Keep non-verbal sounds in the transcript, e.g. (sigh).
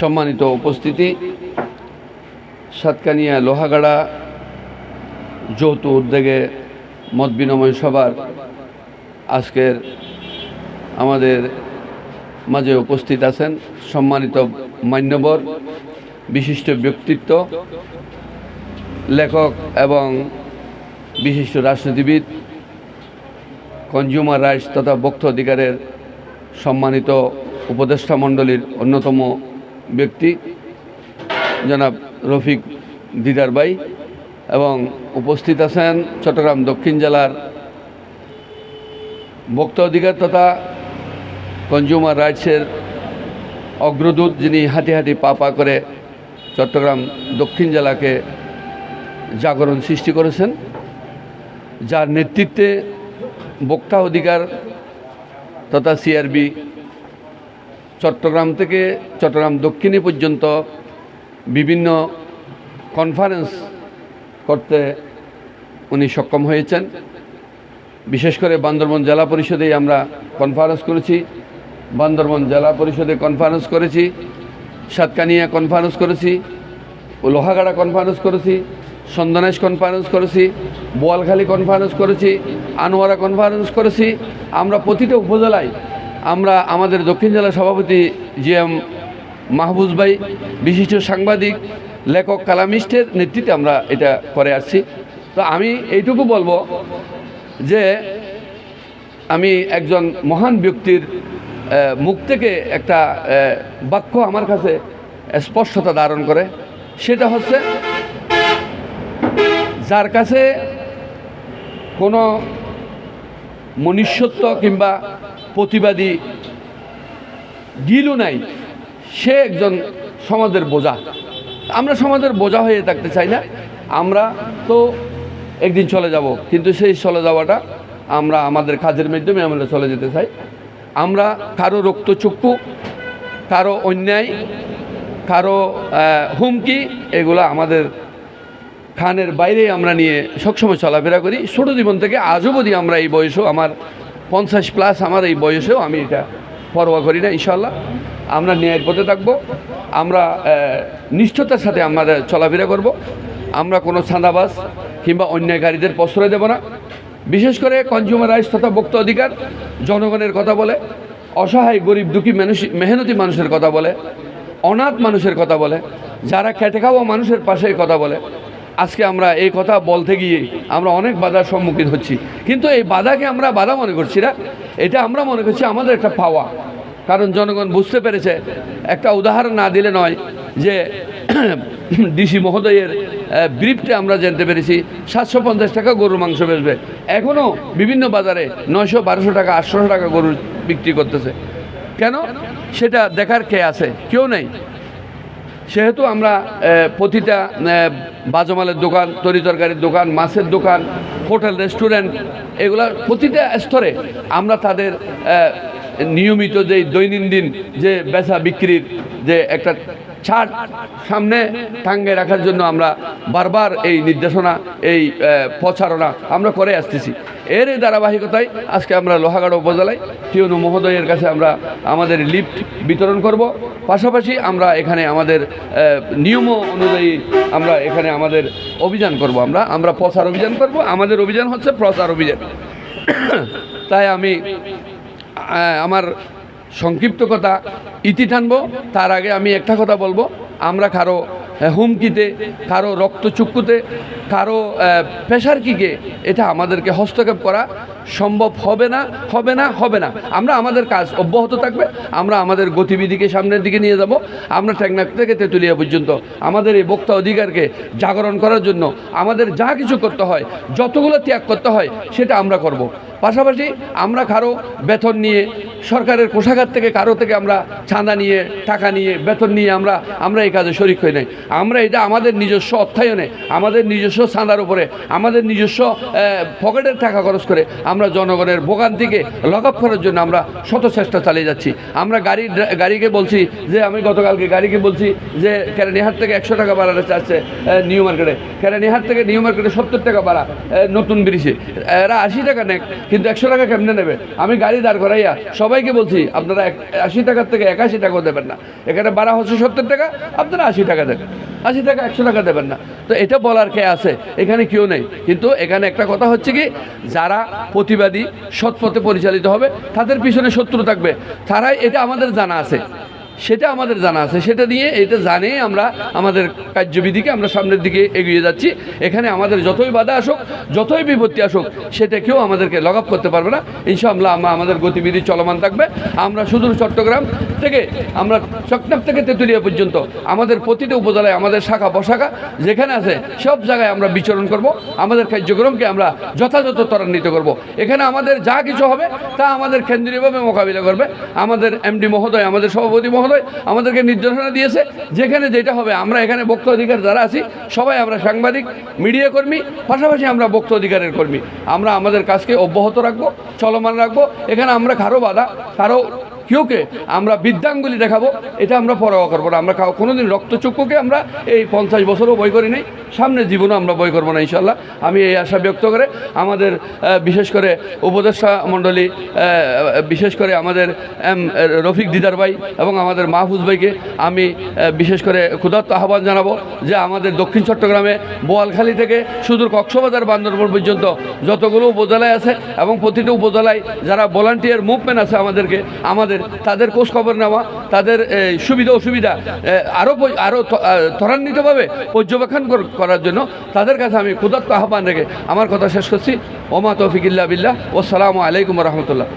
সম্মানিত উপস্থিতি, সাতকানিয়া লোহাগাড়া যৌথ উদ্যোগে মত বিনিময় সভার আজকের আমাদের মাঝে উপস্থিত আছেন সম্মানিত মান্যবর, বিশিষ্ট ব্যক্তিত্ব, লেখক এবং বিশিষ্ট রাজনীতিবিদ কনজিউমার রাইটস তথা ভোক্তা অধিকারের সম্মানিত উপদেষ্টা মণ্ডলীর অন্যতম ব্যক্তি, জনাব রফিক দিদার ভাই, এবং উপস্থিত আছেন চট্টগ্রাম দক্ষিণ জেলার ভোক্তা অধিকার তথা কনজিউমার রাইটসের অগ্রদূত যিনি হাঁটি হাঁটি পা পা করে চট্টগ্রাম দক্ষিণ জেলাকে জাগরণ সৃষ্টি করেছেন, যার নেতৃত্বে ভোক্তা অধিকার তথা সিআরবি চট্টগ্রাম থেকে চট্টগ্রাম দক্ষিণী পর্যন্ত বিভিন্ন কনফারেন্স করতে উনি সক্ষম হয়েছেন। বিশেষ করে বান্দরবন জেলা পরিষদেই আমরা কনফারেন্স করেছি। বান্দরবন জেলা পরিষদে কনফারেন্স করেছি। সাতকানিয়া কনফারেন্স করেছি। লোহাগাড়া কনফারেন্স করেছি। সন্দনেশ কনফারেন্স করেছি। বোয়ালখালী কনফারেন্স করেছি। আনোয়ারা কনফারেন্স করেছি। আমরা প্রতিটা উপজেলায় আমরা আমাদের দক্ষিণ জেলা সভাপতি জি এম মাহবুজ ভাই, বিশিষ্ট সাংবাদিক, লেখক, কালামিস্টের নেতৃত্বে আমরা এটা করে আসছি। তো আমি এইটুকু বলব যে আমি একজন মহান ব্যক্তির মুখ থেকে একটা বাক্য আমার কাছে স্পষ্টতা ধারণ করে। সেটা হচ্ছে, যার কাছে কোনো মনুষ্যত্ব কিংবা প্রতিবাদী গিলও নাই। সে একজন সমাজের বোঝা। আমরা সমাজের বোঝা হয়ে থাকতে চাই না। আমরা তো একদিন চলে যাব, কিন্তু সেই চলে যাওয়াটা আমরা আমাদের কাজের মাধ্যমে আমরা চলে যেতে চাই। আমরা কারও রক্তচক্ষু, কারও অন্যায়, কারও হুমকি, এগুলো আমাদের খানের বাইরে আমরা নিয়ে সবসময় চলাফেরা করি। ছোটো জীবন থেকে আজও অবধি আমরা এই বয়সেও, আমার পঞ্চাশ প্লাস আমার এই বয়সেও আমি এটা পরোয়া করি না ইনশাল্লাহ আমরা ন্যায়ের পথে থাকব। আমরা নিষ্ঠতার সাথে আমাদের চলাফেরা করব। আমরা কোনো ছাঁদাবাজ কিংবা অন্যায়কারীদের প্রশ্রয় দেব না। বিশেষ করে কনজিউমার রাইটস তথা ভোক্তা অধিকার, জনগণের কথা বলে, অসহায়, গরিব, দুঃখী মানুষ, মেহনতি মানুষের কথা বলে, অনাথ মানুষের কথা বলে, যারা খেটে খাওয়া মানুষের পাশে কথা বলে আজকে আমরা এই কথা বলতে গিয়ে আমরা অনেক বাধার সম্মুখীন হচ্ছি। কিন্তু এই বাধাকে আমরা বাধা মনে করছি না। এটা আমরা মনে করছি আমাদের একটা পাওয়া। কারণ জনগণ বুঝতে পেরেছে, একটা উদাহরণ না দিলে নয় যে (clears throat) ডিসি মহোদয়ের ব্রিফটে আমরা জানতে পেরেছি, সাতশো পঞ্চাশ টাকা গরুর মাংস বেচবে। এখনও বিভিন্ন বাজারে নয়শো বারোশো টাকা, আটশোশো টাকা গরু বিক্রি করতেছে। কেন? সেটা দেখার কে আছে? কেউ নেই। সেহেতু আমরা প্রতিটা বাজমালের দোকান, তরি তরকারির দোকান, মাছের দোকান, হোটেল, রেস্টুরেন্ট, এগুলা প্রতিটা স্তরে আমরা তাদের নিয়মিত যে দৈনন্দিন যে বেচা বিক্রির যে একটা ছাড় সামনে টাঙ্গে রাখার জন্য আমরা বারবার এই নির্দেশনা, এই প্রচারণা আমরা করে আসতেছি। এর ধারাবাহিকতায় আজকে আমরা লোহাগাড়া উপজেলায় টিউনু মহোদয়ের কাছে আমরা আমাদের লিফট বিতরণ করব। পাশাপাশি আমরা এখানে আমাদের নিয়ম অনুযায়ী আমরা এখানে আমাদের অভিযান করব আমরা। আমরা প্রচার অভিযান করব। আমাদের অভিযান হচ্ছে প্রচার অভিযান। (coughs) তাই আমি আমার সংক্ষিপ্ত কথা ইতি টানবো। তার আগে আমি একটা কথা বলব। আমরা কারও হুমকিতে, কারও রক্তচক্ষুতে কারও প্রেশার কিকে এটা আমাদেরকে হস্তক্ষেপ করা সম্ভব হবে না হবে না হবে না। আমরা আমাদের কাজ অব্যাহত থাকবে। আমরা আমাদের গতিবিধিকে সামনের দিকে নিয়ে যাব। আমরা টেকনাক থেকে তেঁতুলিয়া পর্যন্ত আমাদের এই বক্তা অধিকারকে জাগরণ করার জন্য আমাদের যা কিছু করতে হয়, যতগুলো ত্যাগ করতে হয়, সেটা আমরা করব। পাশাপাশি আমরা কারও বেতন নিয়ে সরকারের কোষাগার থেকে কারও থেকে আমরা চাঁদা নিয়ে, টাকা নিয়ে বেতন নিয়ে আমরা আমরা এই কাজে শরিক হই নাই। আমরা এটা আমাদের নিজস্ব অর্থায়নে, আমাদের নিজস্ব চাঁদার উপরে, আমাদের নিজস্ব পকেটের টাকা খরচ করে আমরা জনগণের ভোগান্তিকে লক আপ করার জন্য আমরা শত চেষ্টা চালিয়ে যাচ্ছি। আমরা গাড়ি গাড়িকে বলছি যে, আমি গতকালকে গাড়িকে বলছি যে কেরানিহাট থেকে একশো টাকা বাড়াতে চাচ্ছে নিউ মার্কেটে। কেরানিহাট থেকে নিউ মার্কেটে সত্তর টাকা বাড়া নতুন ব্রিজে। এরা আশি টাকা নেক কিন্তু একশো টাকা কেমনে নেবে? আমি গাড়ি দাঁড় করাইয়া সবাইকে বলছি, আপনারা আশি টাকার থেকে একাশি টাকাও দেবেন না। এখানে বারা হচ্ছে সত্তর টাকা, আপনারা আশি টাকা দেবেন আশি টাকা, একশো টাকা দেবেন না। তো এটা বলার কে আছে? এখানে কেউ নেই। কিন্তু এখানে একটা কথা হচ্ছে কি, যারা প্রতিবাদী, সৎপথে পরিচালিত হবে, তাদের পিছনে শত্রু থাকবে। তারাই এটা আমাদের জানা আছে। সেটা আমাদের জানা আছে। সেটা দিয়ে এটা জানে আমরা আমাদের কার্যবিধিকে আমরা সামনের দিকে এগিয়ে যাচ্ছি। এখানে আমাদের যতই বাধা আসুক, যতই বিপত্তি আসুক সেটা কেউ আমাদেরকে লগ আপ করতে পারবে না। ইনশাআল্লাহ আমরা আমাদের গতিবিধি চলমান থাকবে। আমরা সুদূর চট্টগ্রাম থেকে, আমরা চকনাপ থেকে তেঁতুলিয়া পর্যন্ত, আমাদের প্রতিটা উপজেলায়, আমাদের শাখা বশাখা যেখানে আছে, সব জায়গায় আমরা বিচরণ করব। আমাদের কার্যক্রমকে আমরা যথাযথ ত্বরান্বিত করব। এখানে আমাদের যা কিছু হবে, তা আমাদের কেন্দ্রীয়ভাবে মোকাবিলা করবে। আমাদের এমডি মহোদয়, আমাদের সভাপতি মহোদয় আমাদেরকে নির্দেশনা দিয়েছে, যেখানে যেটা হবে, আমরা এখানে বক্ত অধিকার যারা আছি, সবাই আমরা সাংবাদিক, মিডিয়া কর্মী, পাশাপাশি আমরা বক্ত অধিকারের কর্মী। আমরা আমাদের কাজকে অব্যাহত রাখব, চলমান রাখব। এখানে আমরা কারও বাধা, কারও কেউকে আমরা বিদ্যাঙ্গুলি দেখাবো, এটা আমরা পরোয়া করব না। আমরা কাউ কোনোদিন রক্তচক্ষুকে আমরা এই পঞ্চাশ বছরও বই করি নাই, সামনে জীবনও আমরা বই করব না ইনশাল্লাহ আমি এই আশা ব্যক্ত করে আমাদের বিশেষ করে উপদেষ্টা মণ্ডলী বিশেষ করে আমাদের এম, রফিক দিদার ভাই এবং আমাদের মাহফুজ ভাইকে আমি বিশেষ করে ক্ষুধার্ত আহ্বান জানাব যে আমাদের দক্ষিণ চট্টগ্রামে বোয়ালখালী থেকে সুদূর কক্সবাজার বান্দরবন পর্যন্ত যতগুলো উপজেলায় আছে এবং প্রতিটি উপজেলায় যারা ভলান্টিয়ার মুভমেন্ট আছে আমাদেরকে, আমাদের তাদের খোঁজ খবর নেওয়া, তাদের সুবিধা, অসুবিধা আরও আরও ত্বরান্বিতভাবে পর্যবেক্ষণ করার জন্য তাদের কাছে আমি ক্ষুদাত্ম আহ্বান রেখে আমার কথা শেষ করছি। ওমা তৌফিকিল্লা বিল্লাহ। ওসালামু আলাইকুম রহমতুল্লাহ।